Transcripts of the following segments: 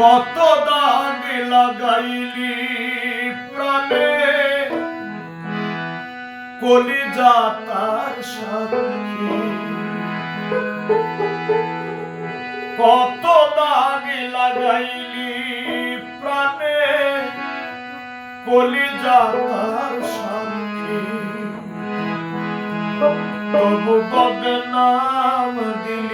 কত দাগ লাগাইলি প্রাণে। কলিজা তার সাথী কত দাগ লাগাইলি প্রাণে। কলিজা তার সাথী তবু বদনাম দিলি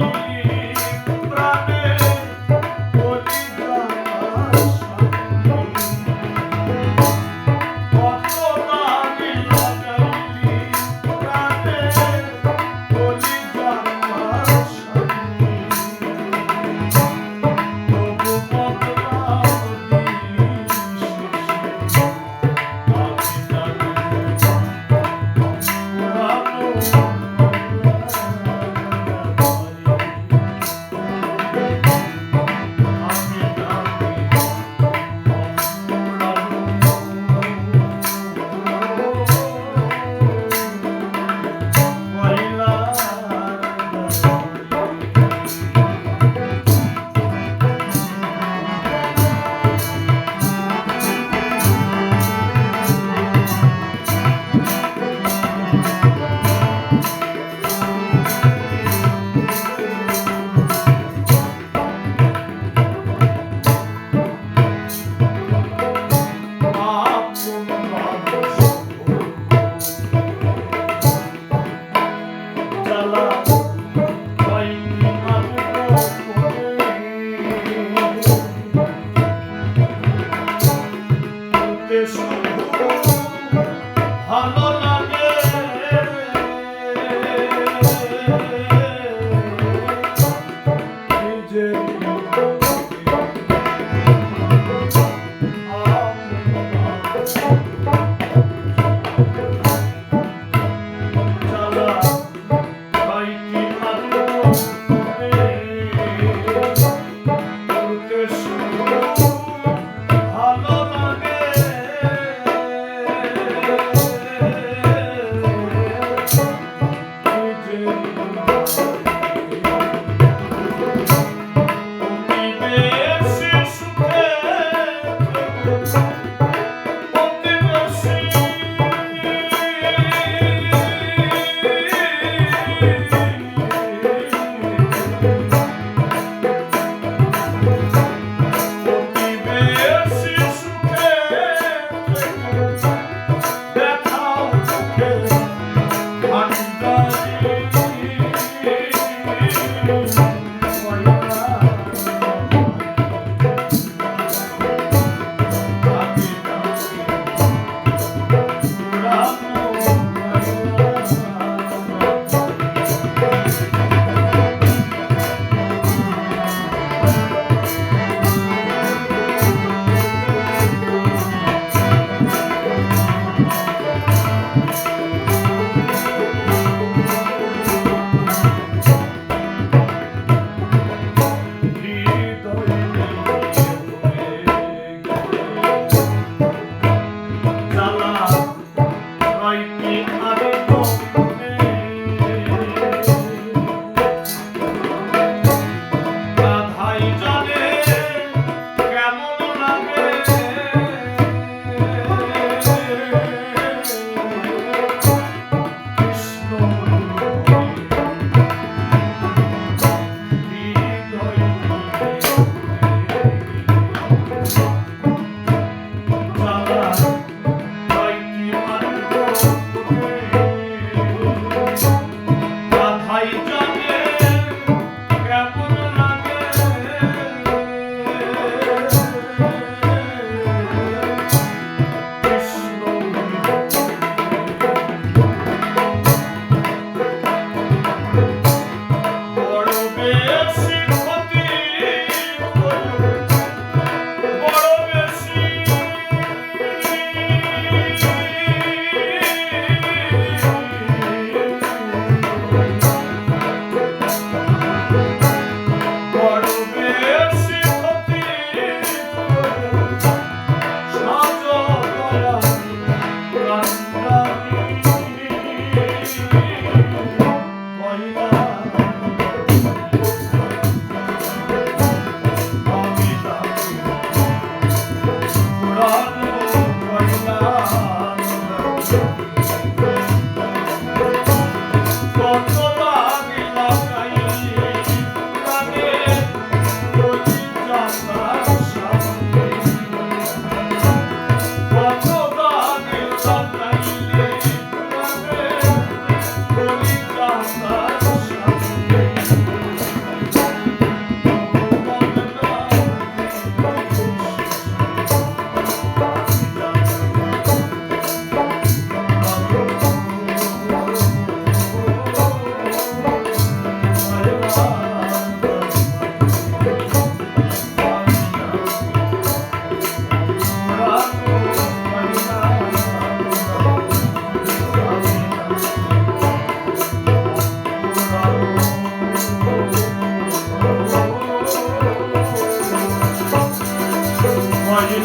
Hallelujah.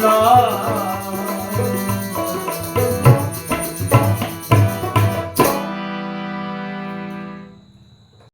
Senhor.